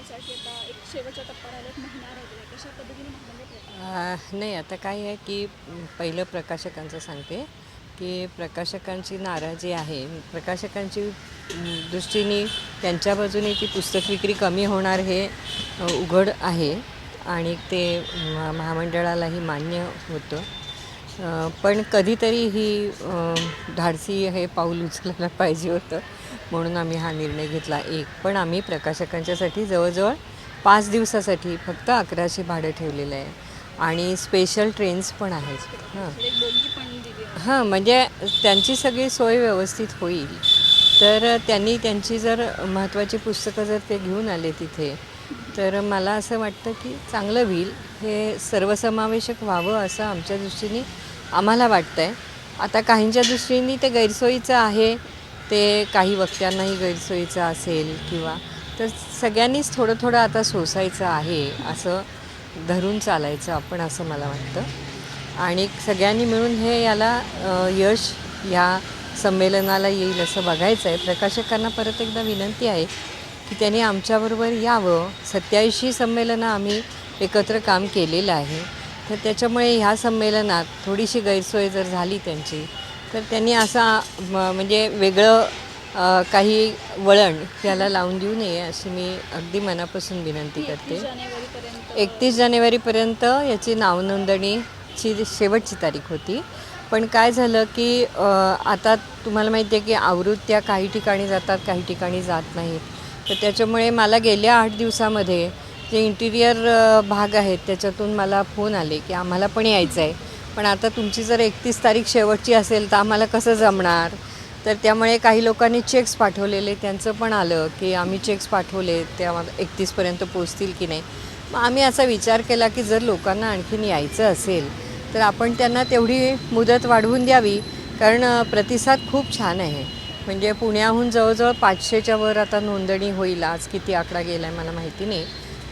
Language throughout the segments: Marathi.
आता एक शेवटचा टप्पा राहिला महिना राहिलेला कशा पद्धतीने महामंडळ नाही आता काय आहे की पहिलं प्रकाशकांचं सांगते की प्रकाशकांची नाराजी आहे. प्रकाशकांची दृष्टीने त्यांच्या बाजूने ती पुस्तक विक्री कमी होणार हे उघड आहे आणि ते महामंडळालाही मान्य होतं. पण कधीतरी ही धाडसी हे पाऊल उचलायला पाहिजे होतं. म्हणून आम्ही हा निर्णय घेतला. एक पण आम्ही प्रकाशकांच्यासाठी जवळजवळ पाच दिवसासाठी फक्त अकराशे भाडं ठेवलेलं आहे. आणि स्पेशल ट्रेन्स पण आहेत. हां. हां म्हणजे त्यांची सगळी सोय व्यवस्थित होईल. तर त्यांनी त्यांची जर महत्त्वाची पुस्तकं जर ते घेऊन आले तिथे तर मला असं वाटतं की चांगलं होईल. हे सर्वसमावेशक व्हावं असं आमच्या दृष्टीने आम्हाला वाटतं आहे आता काहींच्या दृष्टीने ते गैरसोयीचं आहे. ते काही वक्त्यांनाही गैरसोयीचं असेल किंवा तर सगळ्यांनीच थोडं थोडं आता सोसायचं आहे असं धरून चालायचं आपण असं मला वाटतं. आणि सगळ्यांनी मिळून हे याला यश ह्या संमेलनाला येईल असं बघायचं आहे. प्रकाशकांना परत एकदा विनंती आहे की त्यांनी आमच्याबरोबर यावं. सत्याऐंशी संमेलनं आम्ही एकत्र काम केलेलं आहे. तर त्याच्यामुळे ह्या संमेलनात थोडीशी गैरसोय जर झाली त्यांची तर त्यांनी असा म- म्हणजे वेगळं काही वळण याला लावून देऊ नये अशी मी अगदी मनापासून विनंती करते. एकतीस जानेवारीपर्यंत याची नावनोंदणीची शेवटची तारीख होती. पण काय झालं की आता तुम्हाला माहिती आहे की आवृत्त्या काही ठिकाणी जातात काही ठिकाणी जात नाहीत. तर त्याच्यामुळे मला गेल्या आठ दिवसामध्ये जे इंटिरियर भाग आहेत त्याच्यातून मला फोन आले की आम्हाला पण यायचं आहे पण आता तुमची जर एकतीस तारीख शेवटची असेल तर आम्हाला कसं जमणार? तर त्यामुळे काही लोकांनी चेक्स पाठवलेले त्यांचं पण आलं की आम्ही चेक्स पाठवले त्या एकतीसपर्यंत पोचतील की नाही? मग आम्ही असा विचार केला की जर लोकांना आणखीन यायचं असेल तर आपण त्यांना तेवढी मुदत वाढवून द्यावी कारण प्रतिसाद खूप छान आहे. म्हणजे पुण्याहून जवळजवळ पाचशेच्या वर आता नोंदणी होईल. आज किती आकडा गेला आहे मला माहिती नाही.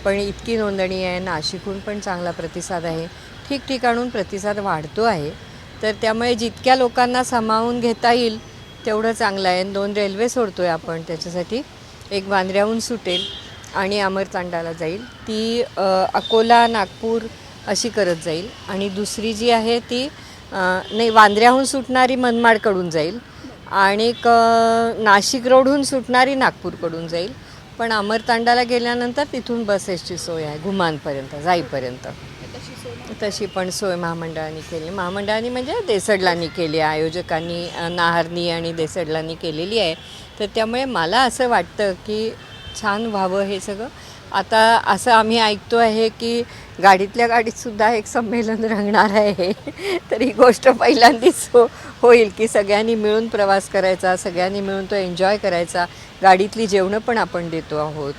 पण इतकी नोंदणी आहे. नाशिकहून पण चांगला प्रतिसाद आहे. ठिकठिकाणून प्रतिसाद वाढतो आहे. तर त्यामुळे जितक्या लोकांना सामावून घेता येईल तेवढं चांगलं आहे. दोन रेल्वे सोडतो आहे आपण त्याच्यासाठी एक वांद्र्याहून सुटेल आणि अमरतांडाला जाईल. ती अकोला नागपूर अशी करत जाईल. आणि दुसरी जी आहे ती नाही वांद्र्याहून सुटणारी मनमाडकडून जाईल. आणि क नाशिक रोडहून सुटणारी नागपूरकडून जाईल. पण अमरतांडाला गेल्यानंतर तिथून बसेसची सोय आहे घुमानपर्यंत जाईपर्यंत. तशी पण सोय महामंडळाने केली. महामंडळाने म्हणजे देसडलांनी केली आहे आयोजकांनी नाहरनी आणि देसडलांनी केलेली आहे. तर त्यामुळे मला असं वाटतं की छान व्हावं हे सगळं. आता असं आम्ही ऐकतो आहे की गाडीतल्या गाडीतसुद्धा एक संमेलन रंगणार आहे. तर ही गोष्ट पहिल्यांदाच हो होईल की सगळ्यांनी मिळून प्रवास करायचा सगळ्यांनी मिळून तो एन्जॉय करायचा. गाडीतली जेवणं पण आपण देतो आहोत.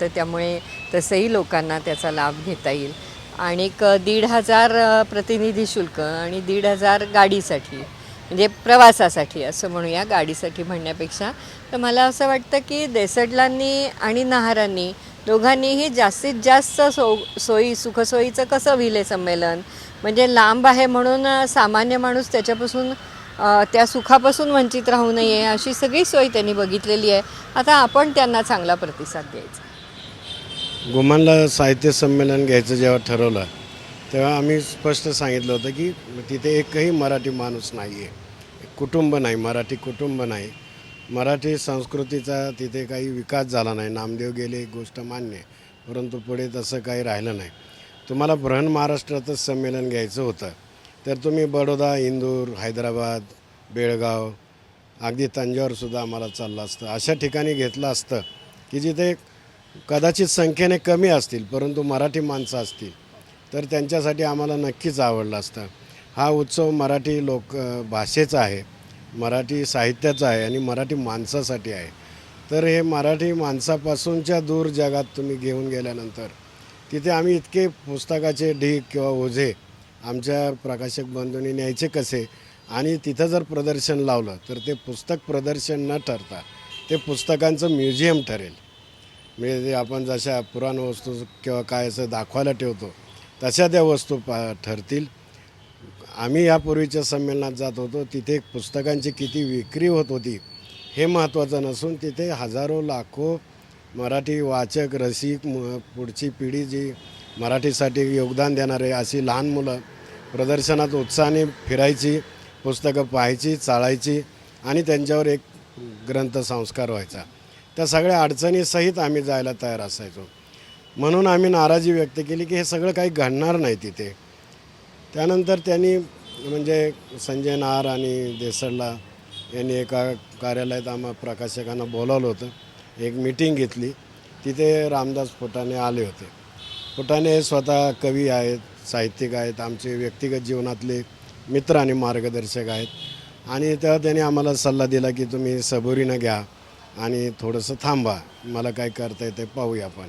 तर त्यामुळे तसंही लोकांना त्याचा लाभ घेता येईल. आणि दीड हजार प्रतिनिधी शुल्क आणि दीड हजार गाडीसाठी म्हणजे प्रवासासाठी असं म्हणूया गाडीसाठी म्हणण्यापेक्षा. तर मला असं वाटतं की देसडलांनी आणि नहारांनी दोघांनीही जास्तीत जास्त सो सोयी सुखसोयीचं कसं विले संमेलन? म्हणजे लांब आहे म्हणून सामान्य माणूस त्याच्यापासून त्या सुखापासून वंचित राहू नये अशी सगळी सोय त्यांनी बघितलेली आहे. आता आपण त्यांना चांगला प्रतिसाद द्यायचा. गुमानला साहित्य संमेलन घ्यायचं जेव्हा ठरवलं तेव्हा आम्ही स्पष्ट सांगितलं होतं की तिथे एकही मराठी माणूस नाही आहे कुटुंब नाही मराठी कुटुंब नाही. मराठी संस्कृतीचा तिथे काही विकास झाला नाही. नामदेव गेले एक गोष्ट मान्य आहे. परंतु पुढे तसं काही राहिलं नाही. तुम्हाला बृहन महाराष्ट्रातच संमेलन घ्यायचं होतं तर तुम्ही बडोदा इंदूर हैदराबाद बेळगाव अगदी तंजावरसुद्धा आम्हाला चाललं असतं. अशा ठिकाणी घेतलं असतं की जिथे कदाचित संख्येने कमी असतील परंतु मराठी माणसं असतील तर त्यांच्यासाठी आम्हाला नक्कीच आवडलं असतं. हा उत्सव मराठी लोक भाषेचा आहे मराठी साहित्याचा आहे आणि मराठी माणसासाठी आहे. तर हे मराठी माणसापासूनच्या दूर जगात तुम्ही घेऊन गेल्यानंतर तिथे आम्ही इतके पुस्तकाचे ढीग किंवा ओझे आमच्या प्रकाशक बंधूंनी न्यायचे कसे? आणि तिथं जर प्रदर्शन लावलं तर ते पुस्तक प्रदर्शन न ठरता ते पुस्तकांचं म्युझियम ठरेल. म्हणजे आपण जशा पुराण वस्तू किंवा काय असं दाखवायला ठेवतो तशा त्या वस्तू पा ठरतील. आम्ही यापूर्वीच्या संमेलनात जात होतो तिथे पुस्तकांची किती विक्री होत होती हे महत्त्वाचं नसून तिथे हजारो लाखो मराठी वाचक रसिक म पुढची पिढी जी मराठीसाठी योगदान देणारे अशी लहान मुलं प्रदर्शनात उत्साहाने फिरायची पुस्तकं पाहायची चाळायची आणि त्यांच्यावर एक ग्रंथ संस्कार व्हायचा. त्या सगळ्या अडचणीसहित आम्ही जायला तयार असायचो. म्हणून आम्ही नाराजी व्यक्त केली की हे सगळं काही घडणार नाही तिथे. त्यानंतर त्यांनी म्हणजे संजय नार आणि देसरला यांनी एका कार्यालयात आम्हा प्रकाशकांना बोलावलं होतं. एक मीटिंग घेतली. तिथे रामदास फुटाणे आले होते. फुटाणे हे स्वतः कवी आहेत साहित्यिक आहेत आमचे व्यक्तिगत जीवनातले मित्र आणि मार्गदर्शक आहेत. आणि तेव्हा त्यांनी आम्हाला सल्ला दिला की तुम्ही सबुरीनं घ्या. आणि थोडंसं थांबा मला काय करता येतं पाहूया आपण.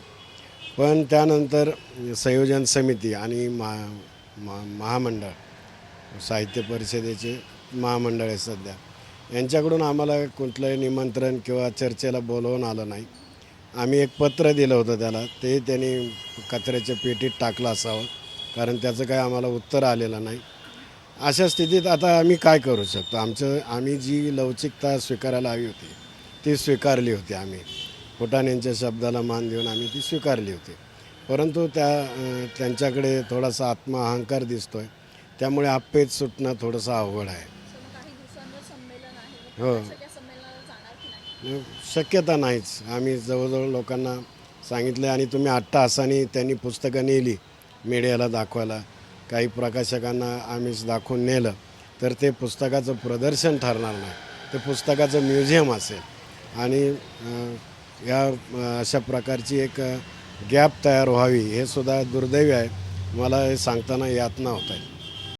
पण त्यानंतर संयोजन समिती आणि महा महा महामंडळ साहित्य परिषदेचे महामंडळ आहे सध्या. यांच्याकडून आम्हाला कुठलंही निमंत्रण किंवा चर्चेला बोलवून आलं नाही. आम्ही एक पत्र दिलं होतं त्याला ते त्यांनी कचऱ्याच्या पेटीत टाकलं असावं कारण त्याचं काय आम्हाला उत्तर आलेलं नाही. अशा स्थितीत आता आम्ही काय करू शकतो? आमचं आम्ही जी लवचिकता स्वीकारायला हवी होती ती स्वीकारली होती आम्ही. फुटाण्यांच्या शब्दाला मान देऊन आम्ही ती स्वीकारली होती. परंतु त्या त्यांच्याकडे थोडासा आत्मा अहंकार दिसतो आहे त्यामुळे आप्पेच सुटणं थोडंसं अवघड आहे. हो. शक्यता नाहीच. आम्ही जवळजवळ लोकांना सांगितलं आणि तुम्ही आठ तासांनी त्यांनी पुस्तकं नेली मीडियाला दाखवायला. काही प्रकाशकांना आम्हीच दाखवून नेलं. तर ते पुस्तकाचं प्रदर्शन ठरणार नाही. ते पुस्तकाचं म्युझियम असेल. आणि या अशा प्रकारची एक गॅप तयार व्हावी हे सुद्धा दुर्दैवी आहे. मला हे सांगताना यातना होत आहे.